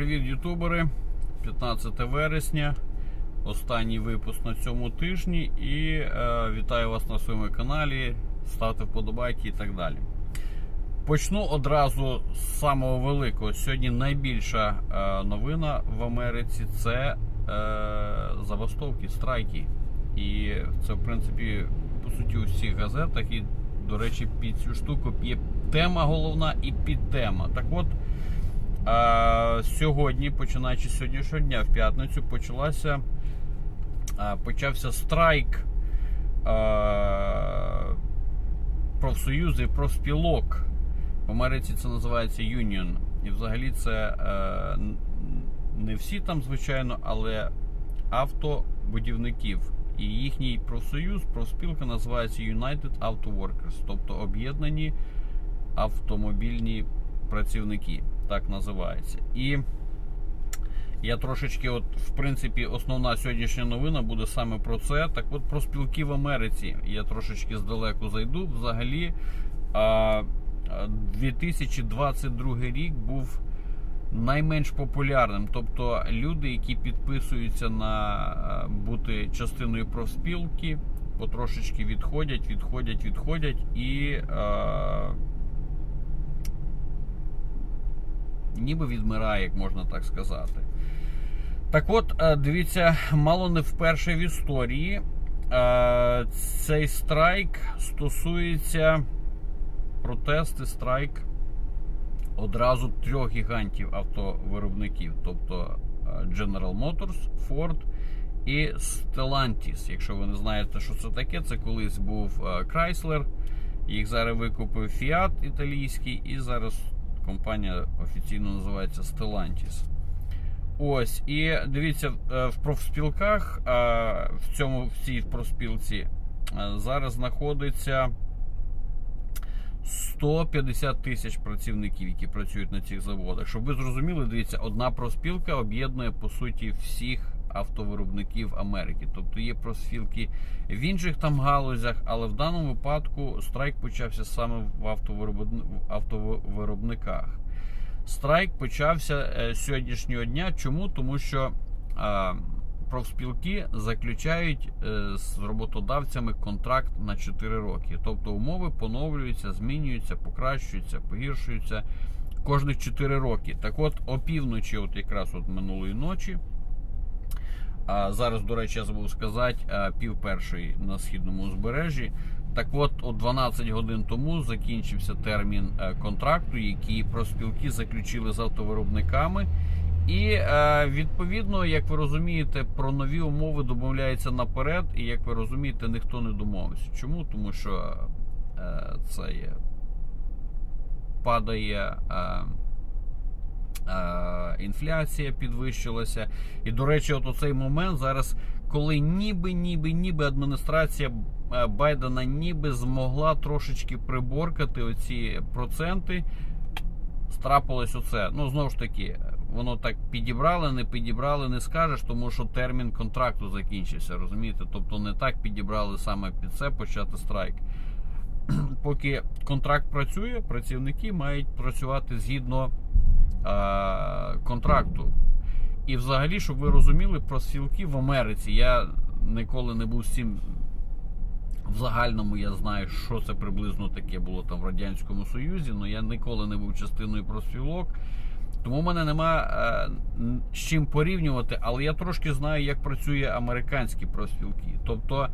Привіт, ютубери! 15 вересня, останній випуск на цьому тижні. І е, вітаю вас на своєму каналі. Ставте вподобайки і так далі. Почну одразу з самого великого. Сьогодні найбільша е, новина в Америці це е, забастовки, страйки. І це, в принципі, по суті, у всіх газетах. І, до речі, під цю штуку є тема головна і підтема. Так от. А, сьогодні, починаючи з сьогоднішнього дня, в п'ятницю, почалася, а, почався страйк а, профсоюзів, профспілок. В Америці це називається Union. І взагалі це е, не всі там, звичайно, але автобудівників. І їхній профсоюз, профспілка називається United Auto Workers, тобто об'єднані автомобільні працівники, так називається. І я трошечки, от, в принципі, основна сьогоднішня новина буде саме про це. Так от про спілки в Америці. Я трошечки здалеку зайду. Взагалі, 2022 рік був найменш популярним. Тобто люди, які підписуються на бути частиною профспілки, потрошечки відходять, відходять, відходять і. Ніби відмирає, як можна так сказати. Так от, е, дивіться, мало не вперше в історії е, цей страйк стосується протести, страйк одразу трьох гігантів автовиробників, тобто е, General Motors, Ford і Stellantis. Якщо ви не знаєте, що це таке, це колись був Chrysler, їх зараз викупив Fiat італійський, і зараз компанія офіційно називається Stellantis. Ось, і дивіться, в профспілках, в цьому в цій профспілці зараз знаходиться 150 тисяч працівників, які працюють на цих заводах. Щоб ви зрозуміли, дивіться, одна профспілка об'єднує по суті всіх автовиробників Америки. Тобто є профспілки в інших там галузях, але в даному випадку страйк почався саме в автовиробниках. Страйк почався з сьогоднішнього дня. Чому? Тому що а, профспілки заключають е, з роботодавцями контракт на 4 роки. Тобто умови поновлюються, змінюються, покращуються, погіршуються кожних 4 роки. Так от, опівночі, от якраз от минулої ночі. А зараз, до речі, я забув сказати, пів першої на східному узбережжі. Так от, о 12 годин тому закінчився термін контракту, який профспілки заключили з автовиробниками. І відповідно, як ви розумієте, про нові умови домовляється наперед. І як ви розумієте, ніхто не домовився. Чому? Тому що це є падає. Інфляція підвищилася. І, до речі, от у цей момент зараз, коли ніби, ніби, ніби адміністрація Байдена ніби змогла трошечки приборкати оці проценти, страпилось оце. Ну, знову ж таки, воно так підібрали, не підібрали, не скажеш, тому що термін контракту закінчився. Розумієте? Тобто не так підібрали саме під це почати страйк. Поки контракт працює, працівники мають працювати згідно контракту. І взагалі, щоб ви розуміли, про спілки в Америці я ніколи не був з цим. В загальному я знаю, що це приблизно таке було там в Радянському Союзі, але я ніколи не був частиною профспілок. Тому в мене нема е, з чим порівнювати, але я трошки знаю, як працює американські профспілки. Тобто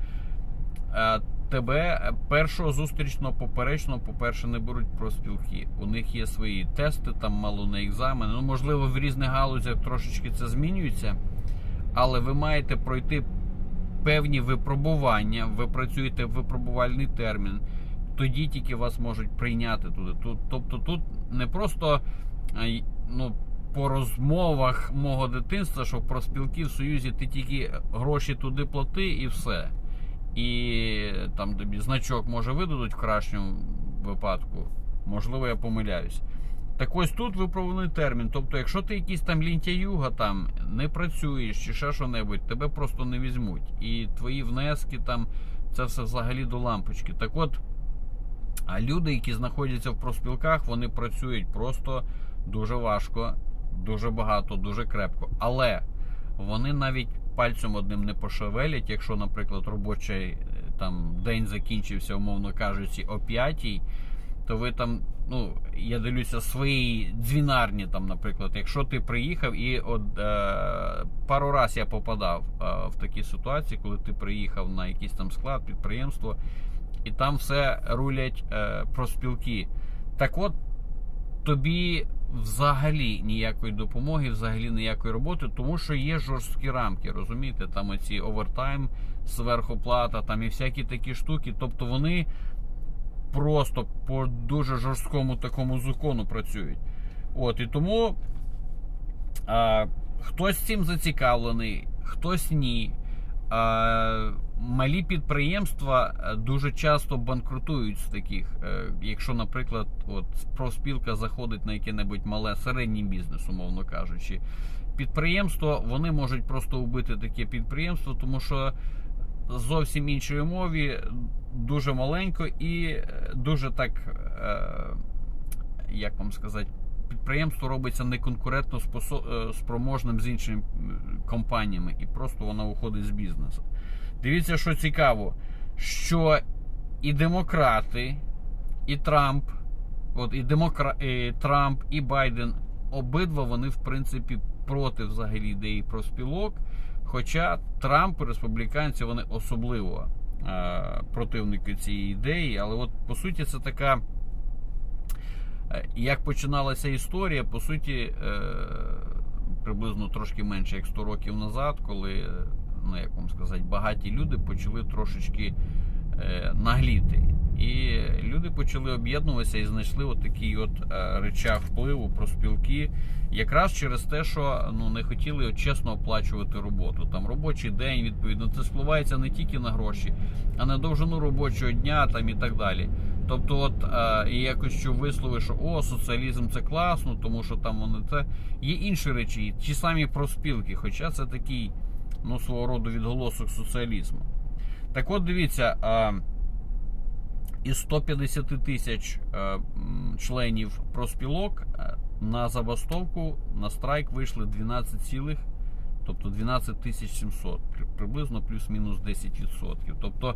е, тебе першого зустрічного поперечного, по-перше, не беруть профспілки. У них є свої тести, там мало не екзамени. Ну, можливо, в різних галузях трошечки це змінюється, але ви маєте пройти певні випробування. Ви працюєте в випробувальний термін. Тоді тільки вас можуть прийняти туди. Тобто тут не просто ну, по розмовах мого дитинства, що в профспілки в Союзі ти тільки гроші туди плати і все і там тобі значок може видадуть в кращому випадку. Можливо, я помиляюсь. Так ось тут виправлений термін. Тобто, якщо ти якийсь там лінтяюга там не працюєш чи ще що-небудь, тебе просто не візьмуть. І твої внески там, це все взагалі до лампочки. Так от, а люди, які знаходяться в профспілках, вони працюють просто дуже важко, дуже багато, дуже крепко. Але вони навіть пальцем одним не пошевелять, якщо, наприклад, робочий е, там день закінчився, умовно кажучи, о 5 то ви там, ну, я дивлюся, свої дзвінарні, там, наприклад, якщо ти приїхав і от, е, пару раз я попадав е, в такі ситуації, коли ти приїхав на якийсь там склад, підприємство, і там все рулять е, профспілки. Так от тобі взагалі ніякої допомоги, взагалі ніякої роботи, тому що є жорсткі рамки, розумієте? Там оці овертайм, сверхоплата, там і всякі такі штуки. Тобто вони просто по дуже жорсткому такому закону працюють. От і тому а, хтось цим зацікавлений, хтось ні. А, малі підприємства е, дуже часто банкрутують з таких. Е, Якщо, наприклад, от профспілка заходить на яке-небудь мале середній бізнес, умовно кажучи, підприємство вони можуть просто вбити таке підприємство, тому що зовсім іншої мові, дуже маленько і е, дуже так, як вам сказати, підприємство робиться неконкурентно спроможним з іншими компаніями, і просто воно виходить з бізнесу. Дивіться, що цікаво, що і демократи, і Трамп, от і демокра... і Трамп, і Байден, обидва вони, в принципі, проти взагалі ідеї профспілок. Хоча Трамп і республіканці вони особливо е, противники цієї ідеї. Але от по суті, це така. е, Як починалася історія, по суті, е, приблизно трошки менше як 100 років назад, коли, ну як вам сказати, багаті люди почали трошечки е, нагліти. І люди почали об'єднуватися і знайшли от такий от е, речах впливу про спілки, якраз через те, що ну не хотіли от чесно оплачувати роботу. Там робочий день, відповідно, це спливається не тільки на гроші, а на довжину робочого дня там і так далі. Тобто, от е, і якось що вислови, що о, соціалізм це класно, тому що там вони це є інші речі, ті самі проспілки, хоча це такий ну свого роду відголосок соціалізму. Так от дивіться. Із 150 тисяч е, членів проспілок е, на забастовку на страйк вийшли 12 цілих, тобто 12 тисяч 700, приблизно плюс-мінус 10%. Тобто,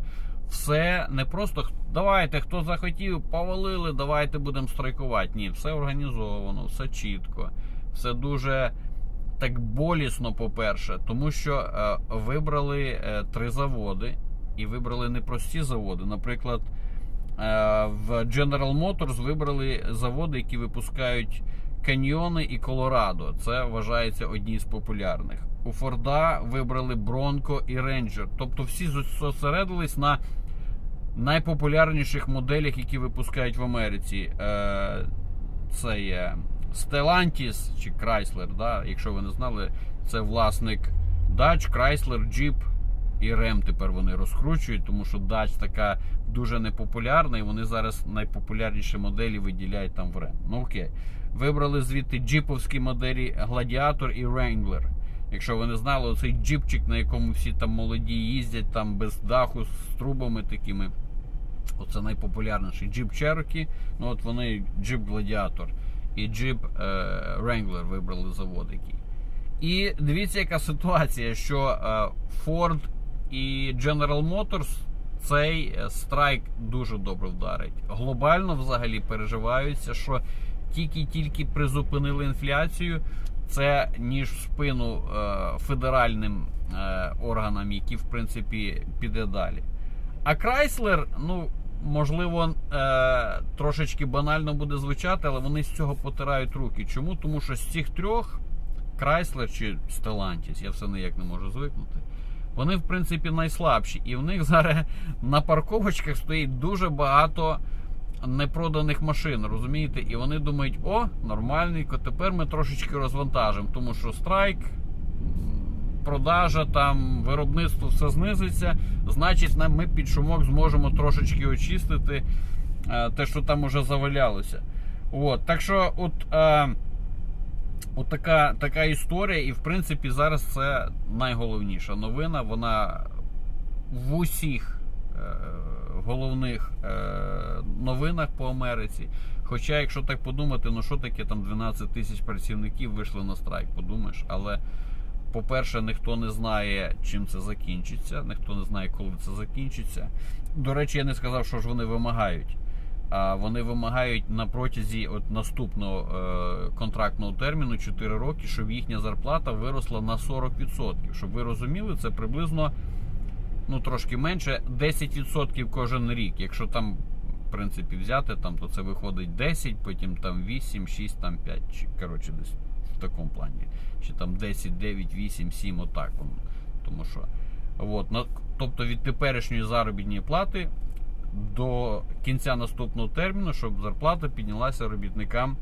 все не просто давайте, хто захотів, повалили, давайте будемо страйкувати. Ні, все організовано, все чітко, все дуже так болісно, по-перше, тому що е, вибрали е, три заводи і вибрали непрості заводи. Наприклад, Е, в General Motors вибрали заводи, які випускають каньйони і Колорадо. Це вважається одні з популярних. У Форда вибрали Бронко і Ranger. Тобто всі зосередились на найпопулярніших моделях, які випускають в Америці. Це є Stellantis чи Chrysler, да? якщо ви не знали, це власник Dodge, Chrysler, Jeep і Ram тепер вони розкручують, тому що Dodge така дуже непопулярна, і вони зараз найпопулярніші моделі виділяють там в Ram. Ну окей. Вибрали звідти джіповські моделі Gladiator і Wrangler. Якщо ви не знали, оцей джіпчик, на якому всі там молоді їздять, там без даху з трубами такими. Оце найпопулярніший Jeep Cherokee, ну от вони Jeep Gladiator і Jeep е, Wrangler вибрали завод який. І дивіться, яка ситуація, що е, Ford і General Motors цей е, страйк дуже добре вдарить. Глобально взагалі переживаються, що тільки-тільки призупинили інфляцію, це ніж в спину федеральним органам, які в принципі піде далі. А Chrysler, ну можливо, е, трошечки банально буде звучати, але вони з цього потирають руки. Чому? Тому що з цих трьох Chrysler чи Stellantis, я все ніяк не можу звикнути. Вони, в принципі, найслабші. І в них зараз на парковочках стоїть дуже багато непроданих машин, розумієте? І вони думають, о, нормальненько, тепер ми трошечки розвантажимо, тому що страйк, продажа, там, виробництво все знизиться. Значить, ми під шумок зможемо трошечки очистити те, що там уже завалялося. От, так що, от. Е, От така, така історія, і в принципі зараз це найголовніша новина. Вона в усіх е, головних е, новинах по Америці. Хоча, якщо так подумати, ну що таке там 12 тисяч працівників вийшли на страйк, подумаєш, але. По-перше, ніхто не знає, чим це закінчиться, ніхто не знає, коли це закінчиться. До речі, я не сказав, що ж вони вимагають. Вони вимагають на протязі от наступного е, контрактного терміну 4 роки, щоб їхня зарплата виросла на 40%. Щоб ви розуміли, це приблизно ну трошки менше 10% кожен рік. Якщо там в принципі взяти, там то це виходить 10, потім там 8, 6, там 5, чи коротше десь в такому плані. Чи там 10, 9, 8, 7, отак. Тому що от, на, тобто від теперішньої заробітної плати до кінця наступного терміну, щоб зарплата піднялася робітникам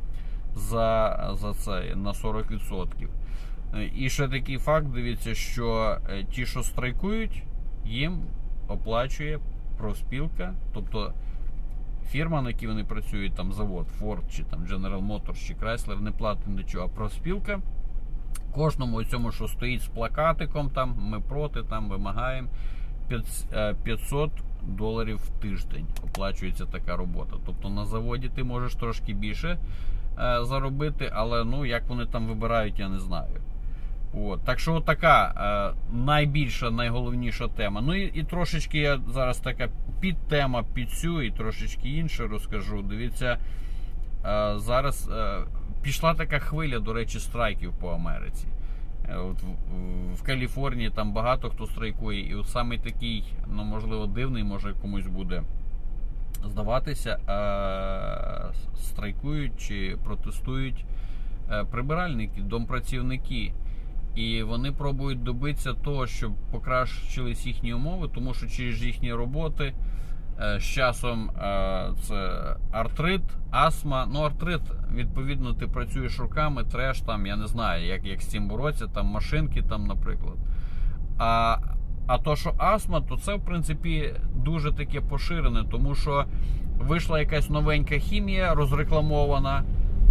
за, за це на 40%. Е, І ще такий факт: дивіться, що е, ті, що страйкують, їм оплачує профспілка, тобто фірма, на якій вони працюють, там завод Ford чи там General Motors чи Chrysler, не платить нічого, а профспілка. Кожному цьому, що стоїть з плакатиком, там ми проти, там вимагаємо 500 доларів в тиждень. Оплачується така робота. Тобто на заводі ти можеш трошки більше е, заробити, але ну як вони там вибирають, я не знаю. От. Так що така е, найбільша, найголовніша тема. Ну і, і трошечки я зараз така підтема під цю і трошечки інше розкажу. Дивіться, е, зараз е, пішла така хвиля, до речі, страйків по Америці. Е, От в, Каліфорнії там багато хто страйкує, і от саме такий, ну можливо, дивний, може комусь буде здаватися, е, страйкують чи протестують е, прибиральники, домпрацівники. І вони пробують добитися того, щоб покращились їхні умови, тому що через їхні роботи з часом е, це артрит, астма. Ну, артрит, відповідно, ти працюєш руками, треш там, я не знаю, як, як з цим боротися, там машинки, там, наприклад. А, а то, що астма, то це в принципі дуже таке поширене, тому що вийшла якась новенька хімія розрекламована.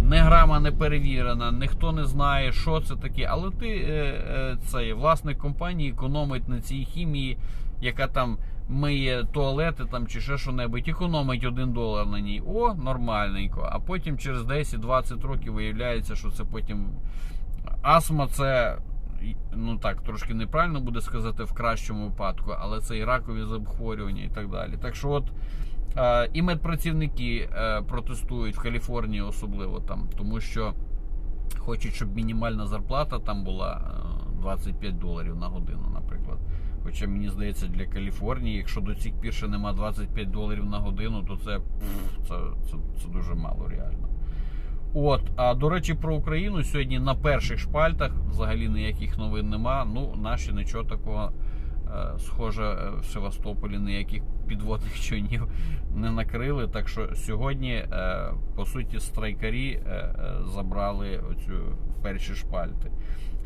Не грама не перевірена, ніхто не знає, що це таке. Але ти е, е, цей власник компанії економить на цій хімії, яка там миє туалети там чи ще що-небудь, економить один долар на ній. О, нормальненько. А потім через 10-20 років виявляється, що це потім астма це. Ну так, трошки неправильно буде сказати в кращому випадку, але це і ракові захворювання і так далі. Так що, от е, і медпрацівники е, протестують в Каліфорнії, особливо там, тому що хочуть, щоб мінімальна зарплата там була е, 25 доларів на годину, наприклад. Хоча мені здається, для Каліфорнії, якщо до цих пір ще нема 25 доларів на годину, то це, пф, це, це, це дуже мало реально. От, а до речі, про Україну сьогодні на перших шпальтах взагалі ніяких новин нема. Ну, наші нічого такого схоже е, в Севастополі ніяких підводних човнів не накрили. Так що сьогодні, е, по суті, страйкарі е, е, забрали оцю перші шпальти.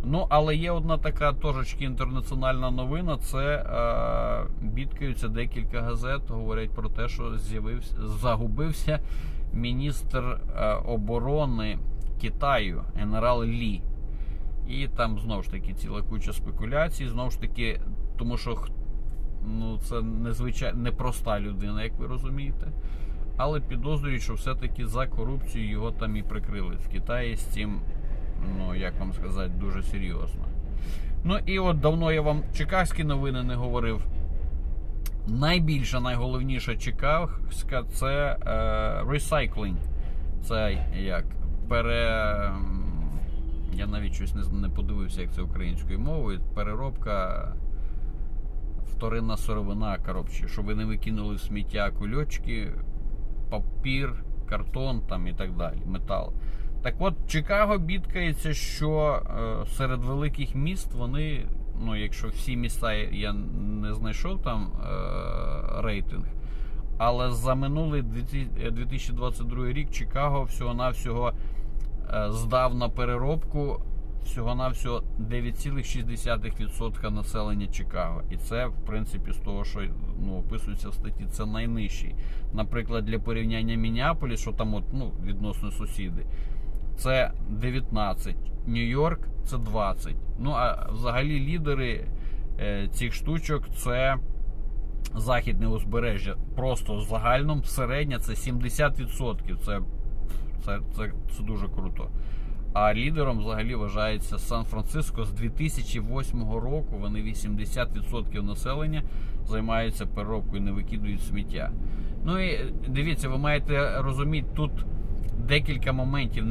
Ну, але є одна така трошечки інтернаціональна новина. Це е, бідкаються декілька газет, говорять про те, що з'явився загубився міністр е, оборони Китаю, генерал Лі. І там знову ж таки ціла куча спекуляцій. Знову ж таки, тому що ну, це незвичайно непроста людина, як ви розумієте. Але підозрюють, що все-таки за корупцію його там і прикрили. В Китаї з цим, ну як вам сказати, дуже серйозно. Ну і от давно я вам чекаські новини не говорив. Найбільша, найголовніша чекавська це е. Це як пере. Я навіть щось не подивився, як це українською мовою. Переробка вторинна сировина, коротше, щоб ви не викинули в сміття кульочки, папір, картон там і так далі, метал. Так от, Чикаго бідкається, що е, серед великих міст вони, ну якщо всі міста я не знайшов там е, рейтинг, але за минулий 2000 2022 рік Чикаго всього-навсього е, здав на переробку всього-навсього 9,6% населення Чикаго. І це, в принципі, з того, що ну, описується в статті, це найнижчий. Наприклад, для порівняння Мінneаполіс, що там от, ну, відносно сусіди, це 19. Нью-Йорк це 20. Ну а взагалі лідери е, цих штучок це західне узбережжя просто загальном середня це 70%. Це, це, це, це дуже круто. А лідером взагалі вважається Сан-Франциско з 2008 року. Вони 80% населення займаються переробкою, не викидують сміття. Ну і дивіться, ви маєте розуміти, тут декілька моментів.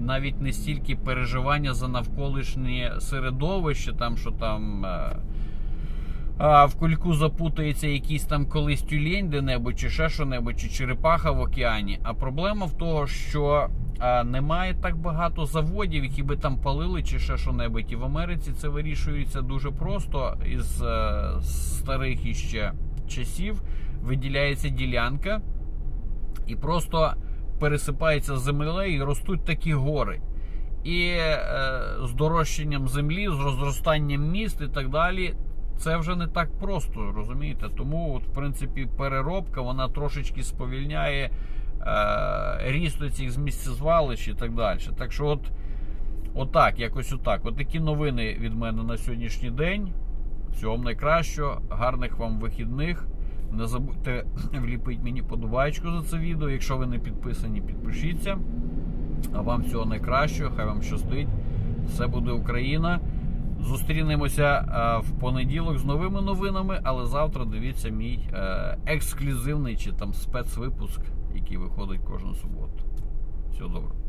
Навіть не стільки переживання за навколишнє середовище, там що там. А, в кульку запутається якийсь там колись тюлень де-небудь, чи ще що-небудь, чи черепаха в океані. А проблема в того, що а, немає так багато заводів, які би там палили, чи ще що-небудь. І в Америці це вирішується дуже просто із е, старих іще часів. Виділяється ділянка і просто пересипається землею і ростуть такі гори. І е, з дорожчанням землі, з розростанням міст і так далі, це вже не так просто, розумієте? Тому, от, в принципі, переробка вона трошечки сповільняє е, ріст цих змістєзвалищ і так далі. Так що, от, отак, якось отак. От такі новини від мене на сьогоднішній день. Всього найкращого, гарних вам вихідних. Не забудьте вліпити мені подобаєчку за це відео. Якщо ви не підписані, підпишіться. А вам всього найкращого, хай вам щастить. Все буде Україна. Зустрінемося е, в понеділок з новими новинами, але завтра дивіться мій е, ексклюзивний чи там спецвипуск, який виходить кожну суботу. Всього доброго.